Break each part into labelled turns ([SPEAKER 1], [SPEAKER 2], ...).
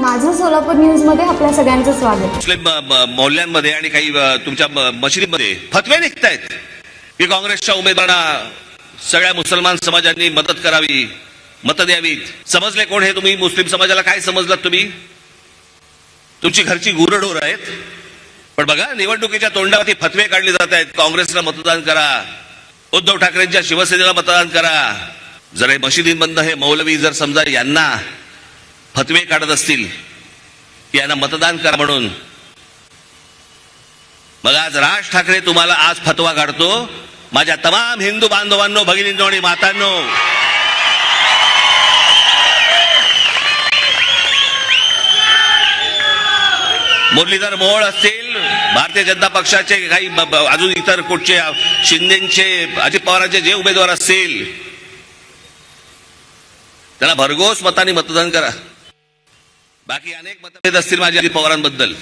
[SPEAKER 1] माझं सोलापूर न्यूजमध्ये आपल्या सगळ्यांचं स्वागत.
[SPEAKER 2] मुस्लिम मोहल्ल्यांमध्ये आणि काही तुमच्या मशिदीमध्ये फतवे निघतायत. की काँग्रेसच्या उमेदवारांना सगळ्या मुसलमान समाजांनी मदत करावी मतं द्यावीत. समजले कोण हे तुम्ही? मुस्लिम समाजाला काय समजलात तुम्ही? तुमची घरची गुरढोर आहेत. पण बघा निवडणुकीच्या तोंडावरती फतवे काढले जात आहेत. काँग्रेसला मतदान करा. उद्धव ठाकरेंच्या शिवसेनेला मतदान करा. जर हे मशिदींमधनं हे मौलवी जर समजा यांना फतवे काढत असतील यांना मतदान करा म्हणून. मग आज राज ठाकरे तुम्हाला आज फतवा काढतो. माझ्या तमाम हिंदू बांधवांनो भगिनींनो आणि मातांनो. मुरलीधर मोहोळ असतील भारतीय जनता पक्षाचे काही अजून इतर कुठचे शिंदेचे अजित पवारांचे जे उमेदवार असतील त्यांना भरघोस मताने मतदान करा. बाकी अनेक मतभेद असतील माझ्या अजित पवारांबद्दल.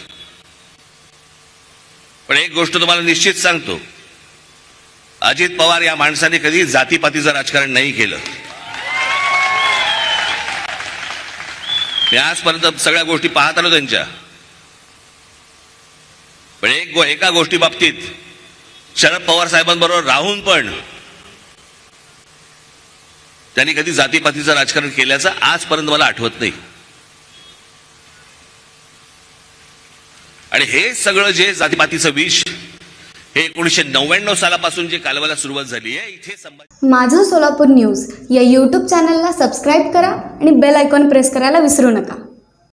[SPEAKER 2] पण एक गोष्ट तुम्हाला निश्चित सांगतो. अजित पवार या माणसाने कधी जातीपातीचं राजकारण नाही केलं. मी आजपर्यंत सगळ्या गोष्टी पाहत आलो त्यांच्या. पण एक गो एका गोष्टी बाबतीत शरद पवार साहेबांबरोबर राहून पण त्यांनी कधी जातीपातीचं राजकारण केल्याचं आजपर्यंत मला आठवत नाही. आणि हे सगळं जे जातीपातीचं विष हे एकोणीशे नव्याण्णव सालापासून जे कालवाला सुरुवात झाली आहे इथे
[SPEAKER 1] माझं सोलापूर न्यूज या यूट्यूब चॅनलला सबस्क्राईब करा आणि बेल आयकॉन प्रेस करायला विसरू नका.